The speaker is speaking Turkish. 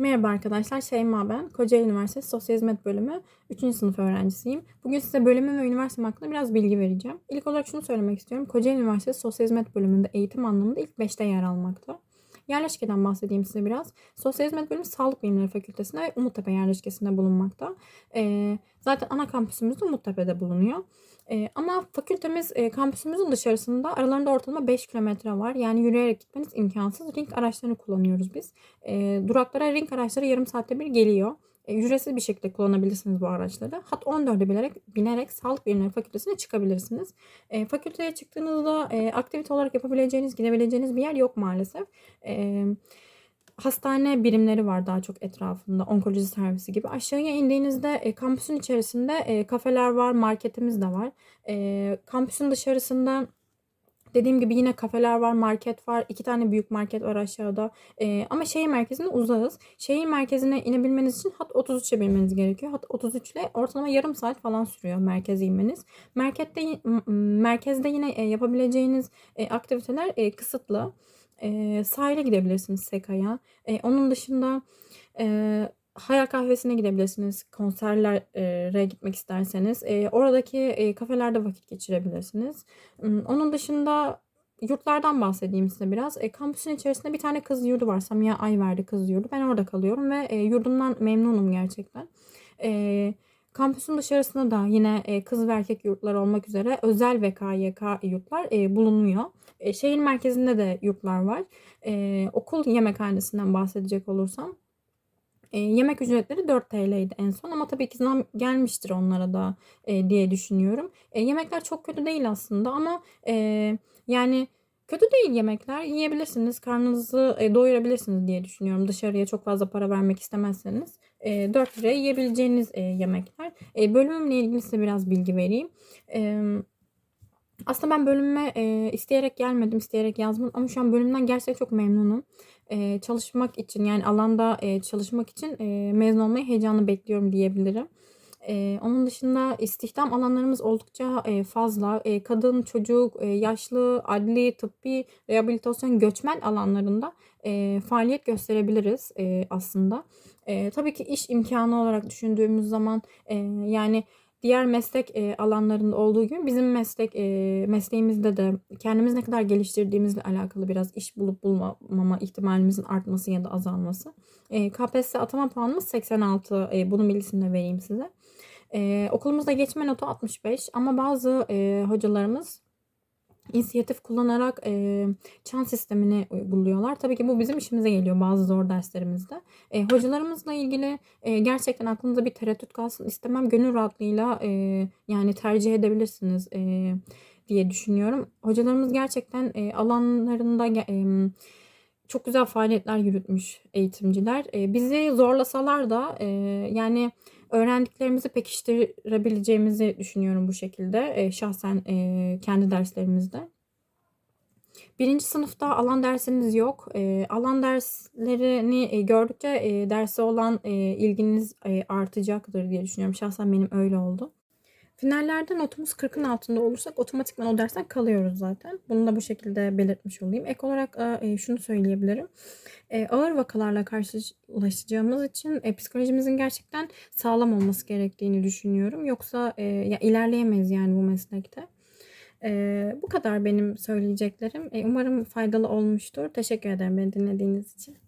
Merhaba arkadaşlar, Şeyma ben. Kocaeli Üniversitesi Sosyal Hizmet Bölümü 3. sınıf öğrencisiyim. Bugün size bölümüm ve üniversitem hakkında biraz bilgi vereceğim. İlk olarak şunu söylemek istiyorum. Kocaeli Üniversitesi Sosyal Hizmet Bölümünde eğitim anlamında ilk 5'te yer almakta. Yerleşkeden bahsedeyim size biraz. Sosyal Hizmet Bölümü Sağlık Bilimleri Fakültesi'nde ve Umuttepe yerleşkesinde bulunmakta. Ee, zaten ana kampüsümüz de Umuttepe'de bulunuyor. E, ama fakültemiz e, kampüsümüzün dışarısında aralarında ortalama 5 kilometre var. Yani yürüyerek gitmeniz imkansız. Ring araçlarını kullanıyoruz biz. E, duraklara ring araçları yarım saatte bir geliyor. E, ücretsiz bir şekilde kullanabilirsiniz bu araçları. Hat 14'e binerek, binerek Sağlık Bilimleri Fakültesine çıkabilirsiniz. E, fakülteye çıktığınızda e, aktivite olarak yapabileceğiniz, gidebileceğiniz bir yer yok maalesef. E, hastane birimleri var daha çok etrafında. Onkoloji servisi gibi. Aşağıya indiğinizde e, kampüsün içerisinde e, kafeler var, marketimiz de var. E, kampüsün dışarısında Dediğim gibi yine kafeler var, market var. iki tane büyük market var aşağıda. Ee, ama şehir merkezine uzağız. Şehir merkezine inebilmeniz için hat 33'e binmeniz gerekiyor. Hat 33 ile ortalama yarım saat falan sürüyor merkeze inmeniz. Merkezde, merkezde yine e, yapabileceğiniz e, aktiviteler e, kısıtlı. E, sahile gidebilirsiniz Seka'ya. E, onun dışında e, Hayal Kahvesi'ne gidebilirsiniz. Konserlere gitmek isterseniz. E, oradaki e, kafelerde vakit geçirebilirsiniz. Onun dışında yurtlardan bahsedeyim size biraz. E, kampüsün içerisinde bir tane kız yurdu var. Samiha Ayverdi kız yurdu. Ben orada kalıyorum ve e, yurdumdan memnunum gerçekten. Kampüsün dışarısında da yine kız ve erkek yurtlar olmak üzere özel ve KYK yurtlar bulunuyor. Şehir merkezinde de yurtlar var. Okul yemekhanesinden bahsedecek olursam e, yemek ücretleri 4 TL'ydi en son ama tabii ki zam gelmiştir onlara da e, diye düşünüyorum. E, yemekler çok kötü değil aslında ama e, yani kötü değil yemekler. Yiyebilirsiniz, karnınızı e, doyurabilirsiniz diye düşünüyorum. Dışarıya çok fazla para vermek istemezseniz e, 4 liraya yiyebileceğiniz e, yemekler. E, bölümümle ilgili size biraz bilgi vereyim. E, aslında ben bölüme e, isteyerek gelmedim, isteyerek yazmadım ama şu an bölümden gerçekten çok memnunum. E, çalışmak için yani alanda e, çalışmak için e, mezun olmayı heyecanlı bekliyorum diyebilirim. E, onun dışında istihdam alanlarımız oldukça e, fazla. E, kadın, çocuk, e, yaşlı, adli, tıbbi, rehabilitasyon, göçmen alanlarında e, faaliyet gösterebiliriz e, aslında. E, tabii ki iş imkanı olarak düşündüğümüz zaman e, yani diğer meslek e, alanlarında olduğu gibi bizim meslek e, mesleğimizde de kendimiz ne kadar geliştirdiğimizle alakalı biraz iş bulup bulmama ihtimalimizin artması ya da azalması. E, KPSS atama puanımız 86. E, bunun bilgisini de vereyim size. E, okulumuzda geçme notu 65 ama bazı e, hocalarımız inisiyatif kullanarak e, çan sistemini uyguluyorlar. Tabii ki bu bizim işimize geliyor bazı zor derslerimizde. E, hocalarımızla ilgili e, gerçekten aklınızda bir tereddüt kalsın istemem. Gönül rahatlığıyla e, yani tercih edebilirsiniz e, diye düşünüyorum. Hocalarımız gerçekten e, alanlarında e, çok güzel faaliyetler yürütmüş eğitimciler. E, bizi zorlasalar da e, yani öğrendiklerimizi pekiştirebileceğimizi düşünüyorum bu şekilde. E, şahsen e, kendi derslerimizde. Birinci sınıfta alan dersiniz yok. E, alan derslerini e, gördükçe e, derse olan e, ilginiz e, artacaktır diye düşünüyorum. Şahsen benim öyle oldu. Finallerde notumuz 40'ın altında olursak otomatikman o dersten kalıyoruz zaten. Bunu da bu şekilde belirtmiş olayım. Ek olarak e, şunu söyleyebilirim. E, ağır vakalarla karşılaşacağımız için e, psikolojimizin gerçekten sağlam olması gerektiğini düşünüyorum. Yoksa ya ilerleyemeyiz yani bu meslekte. bu kadar benim söyleyeceklerim. umarım faydalı olmuştur. Teşekkür ederim beni dinlediğiniz için.